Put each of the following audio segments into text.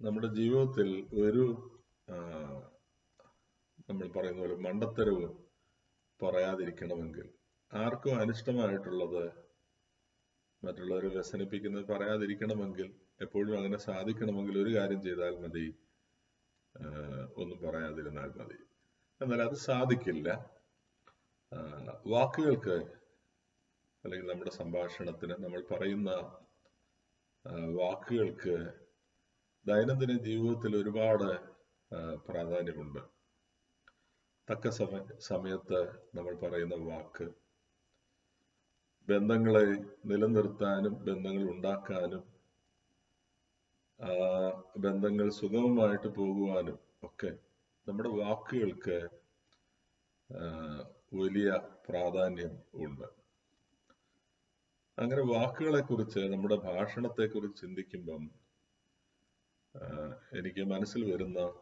നമ്മുടെ ജീവിതത്തിൽ ഒരു നമ്മൾ പറയുന്ന പോലെ മണ്ടത്തരവും പറയാതിരിക്കണമെങ്കിൽ ആർക്കും അനിഷ്ടമായിട്ടുള്ളത് മറ്റുള്ളവരെ വ്യസനിപ്പിക്കുന്നത് പറയാതിരിക്കണമെങ്കിൽ എപ്പോഴും അങ്ങനെ സാധിക്കണമെങ്കിൽ ഒരു കാര്യം ചെയ്താൽ മതി. ഒന്നും പറയാതിരുന്നാൽ മതി. എന്നാൽ അത് സാധിക്കില്ല. വാക്കുകൾക്ക് അല്ലെങ്കിൽ നമ്മുടെ സംഭാഷണത്തിന് നമ്മൾ പറയുന്ന വാക്കുകൾക്ക് ദൈനംദിന ജീവിതത്തിൽ ഒരുപാട് പ്രാധാന്യമുണ്ട്. തക്ക സമ സമയത്ത് നമ്മൾ പറയുന്ന വാക്ക്. ബന്ധങ്ങളെ നിലനിർത്താനും ബന്ധങ്ങൾ ഉണ്ടാക്കാനും ബന്ധങ്ങൾ സുഗമമായിട്ട് പോകുവാനും ഒക്കെ നമ്മുടെ വാക്കുകൾക്ക് വലിയ പ്രാധാന്യം ഉണ്ട്. അങ്ങനെ വാക്കുകളെ കുറിച്ച് നമ്മുടെ ഭാഷണത്തെ കുറിച്ച് ചിന്തിക്കുമ്പം എനിക്ക് മനസ്സിൽ വരുന്ന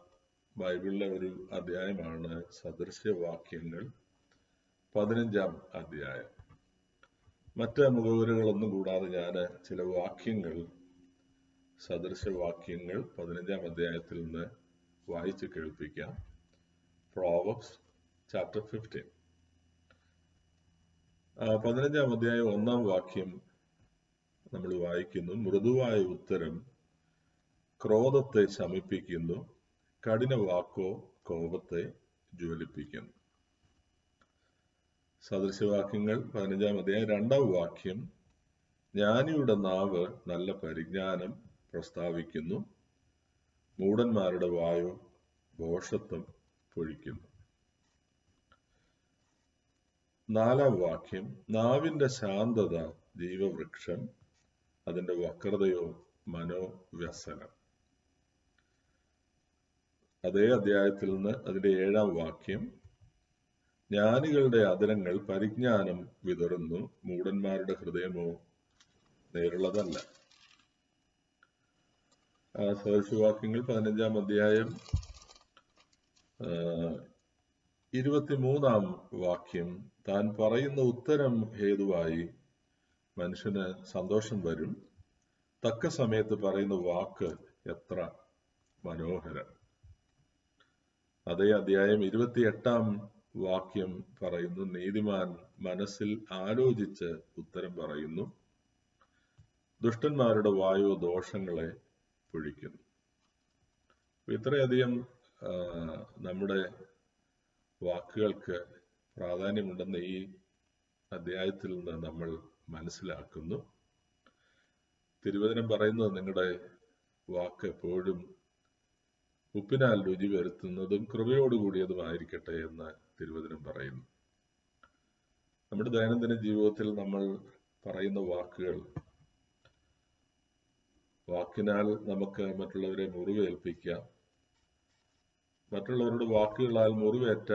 ബൈബിളിലെ ഒരു അധ്യായമാണ് സദൃശ്യവാക്യങ്ങൾ പതിനഞ്ചാം അധ്യായം. മറ്റ് മുഖവരുകളൊന്നും കൂടാതെ ഞാൻ ചില വാക്യങ്ങൾ സദൃശവാക്യങ്ങൾ പതിനഞ്ചാം അധ്യായത്തിൽ നിന്ന് വായിച്ച് കേൾപ്പിക്കാം. Proverbs chapter fifteen. പതിനഞ്ചാം അധ്യായം ഒന്നാം വാക്യം നമ്മൾ വായിക്കുന്നു. മൃദുവായ ഉത്തരം ക്രോധത്തെ ശമിപ്പിക്കുന്നു കഠിന വാക്കോ കോപത്തെ ജ്വലിപ്പിക്കുന്നു. സദൃശവാക്യങ്ങൾ പതിനഞ്ചാം അധ്യായം രണ്ടാം വാക്യം. ജ്ഞാനിയുടെ നാവ് നല്ല പരിജ്ഞാനം പ്രസ്താവിക്കുന്നു മൂടന്മാരുടെ വായു ഭോഷത്വം പൊഴിക്കുന്നു. നാലാം വാക്യം. നാവിന്റെ ശാന്തത ജീവവൃക്ഷം അതിന്റെ വക്രതയോ മനോവ്യസനം. അതേ അധ്യായത്തിൽ നിന്ന് അതിന്റെ ഏഴാം വാക്യം. ജ്ഞാനികളുടെ അതിരങ്ങൾ പരിജ്ഞാനം വിതറുന്നു മൂടന്മാരുടെ ഹൃദയമോ നേരുള്ളതല്ല. സദൃശവാക്യങ്ങൾ പതിനഞ്ചാം അധ്യായം ഇരുപത്തിമൂന്നാം വാക്യം. താൻ പറയുന്ന ഉത്തരം ഹേതുവായി മനുഷ്യന് സന്തോഷം വരും. തക്ക സമയത്ത് പറയുന്ന വാക്ക് എത്ര മനോഹരം. അതേ അധ്യായം ഇരുപത്തിയെട്ടാം വാക്യം പറയുന്നു. നീതിമാൻ മനസ്സിൽ ആലോചിച്ച് ഉത്തരം പറയുന്നു. ദുഷ്ടന്മാരുടെ വായു ദോഷങ്ങളെ പൊഴിക്കുന്നു. ഇത്രയധികം നമ്മുടെ വാക്കുകൾക്ക് പ്രാധാന്യമുണ്ടെന്ന് ഈ അധ്യായത്തിൽ നിന്ന് നമ്മൾ മനസ്സിലാക്കുന്നു. തിരുവചനം പറയുന്നത് നിങ്ങളുടെ വാക്ക് എപ്പോഴും ഉപ്പിനാൽ രുചി വരുത്തുന്നതും കൃപയോടുകൂടിയതുമായിരിക്കട്ടെ എന്ന് തിരുവചനം പറയുന്നു. നമ്മുടെ ദൈനംദിന ജീവിതത്തിൽ നമ്മൾ പറയുന്ന വാക്കുകൾ വാക്കിനാൽ നമുക്ക് മറ്റുള്ളവരെ മുറിവേൽപ്പിക്കാം. മറ്റുള്ളവരുടെ വാക്കുകളാൽ മുറിവേറ്റ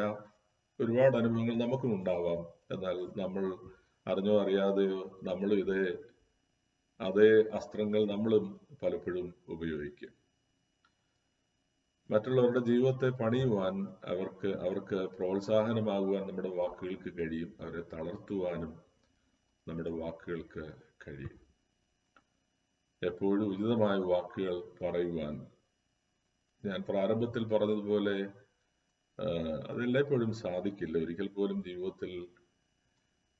ഒരുപാട് അനുഭവങ്ങൾ നമുക്കും ഉണ്ടാവാം. എന്നാൽ നമ്മൾ അറിഞ്ഞോ അറിയാതെയോ നമ്മൾ ഇതേ അതേ അസ്ത്രങ്ങൾ നമ്മളും പലപ്പോഴും ഉപയോഗിക്കും. മറ്റുള്ളവരുടെ ജീവിതത്തെ പണിയുവാൻ അവർക്ക് അവർക്ക് പ്രോത്സാഹനമാകുവാൻ നമ്മുടെ വാക്കുകൾക്ക് കഴിയും. അവരെ തളർത്തുവാനും നമ്മുടെ വാക്കുകൾക്ക് കഴിയും. എപ്പോഴും ഉചിതമായ വാക്കുകൾ പറയുവാൻ. ഞാൻ പ്രാരംഭത്തിൽ പറഞ്ഞതുപോലെ അതെല്ലായ്പ്പോഴും സാധിക്കില്ല. ഒരിക്കൽ പോലും ജീവിതത്തിൽ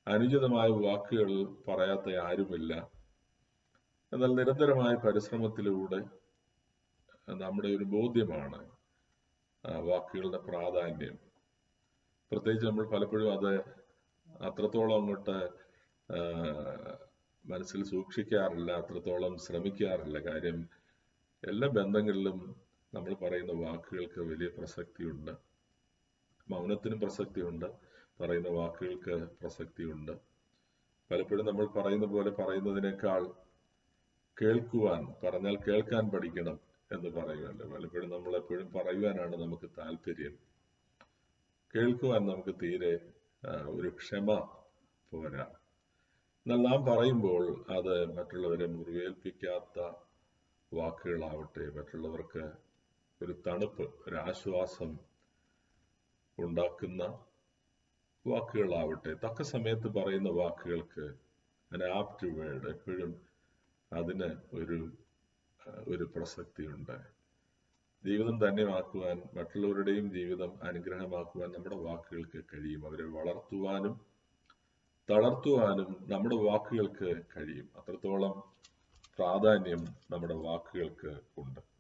അനുചിതമായ വാക്കുകൾ പറയാത്ത ആരുമില്ല. എന്നാൽ നിരന്തരമായ പരിശ്രമത്തിലൂടെ നമ്മുടെ ഒരു ബോധ്യമാണ് വാക്കുകളുടെ പ്രാധാന്യം. പ്രത്യേകിച്ച് നമ്മൾ പലപ്പോഴും അത് അത്രത്തോളം അങ്ങോട്ട് മനസ്സിൽ സൂക്ഷിക്കാറില്ല അത്രത്തോളം ശ്രമിക്കാറില്ല. കാര്യം എല്ലാ ബന്ധങ്ങളിലും നമ്മൾ പറയുന്ന വാക്കുകൾക്ക് വലിയ പ്രസക്തിയുണ്ട്. മൗനത്തിനും പ്രസക്തിയുണ്ട്. പറയുന്ന വാക്കുകൾക്ക് പ്രസക്തിയുണ്ട്. പലപ്പോഴും നമ്മൾ പറയുന്ന പോലെ പറയുന്നതിനേക്കാൾ കേൾക്കുവാൻ പറഞ്ഞാൽ കേൾക്കാൻ പഠിക്കണം. എന്ന് പറയുമല്ലോ പലപ്പോഴും നമ്മൾ എപ്പോഴും പറയുവാനാണ് നമുക്ക് താല്പര്യം. കേൾക്കുവാൻ നമുക്ക് തീരെ ഒരു ക്ഷമ പോരാ. എന്നാൽ നാം പറയുമ്പോൾ അത് മറ്റുള്ളവരെ മുറിവേൽപ്പിക്കാത്ത വാക്കുകളാവട്ടെ മറ്റുള്ളവർക്ക് ഒരു തണുപ്പ് ഒരു ആശ്വാസം ഉണ്ടാക്കുന്ന വാക്കുകളാവട്ടെ. തക്ക സമയത്ത് പറയുന്ന വാക്കുകൾക്ക് അതിന് ആപ്റ്റ് വേർഡ് എപ്പോഴും അതിന് ഒരു ഒരു പ്രസക്തിയുണ്ട്. ജീവിതം ധന്യമാക്കുവാൻ മറ്റുള്ളവരുടെയും ജീവിതം അനുഗ്രഹമാക്കുവാൻ നമ്മുടെ വാക്കുകൾക്ക് കഴിയും. അവരെ വളർത്തുവാനും തളർത്തുവാനും നമ്മുടെ വാക്കുകൾക്ക് കഴിയും. അത്രത്തോളം പ്രാധാന്യം നമ്മുടെ വാക്കുകൾക്ക് ഉണ്ട്.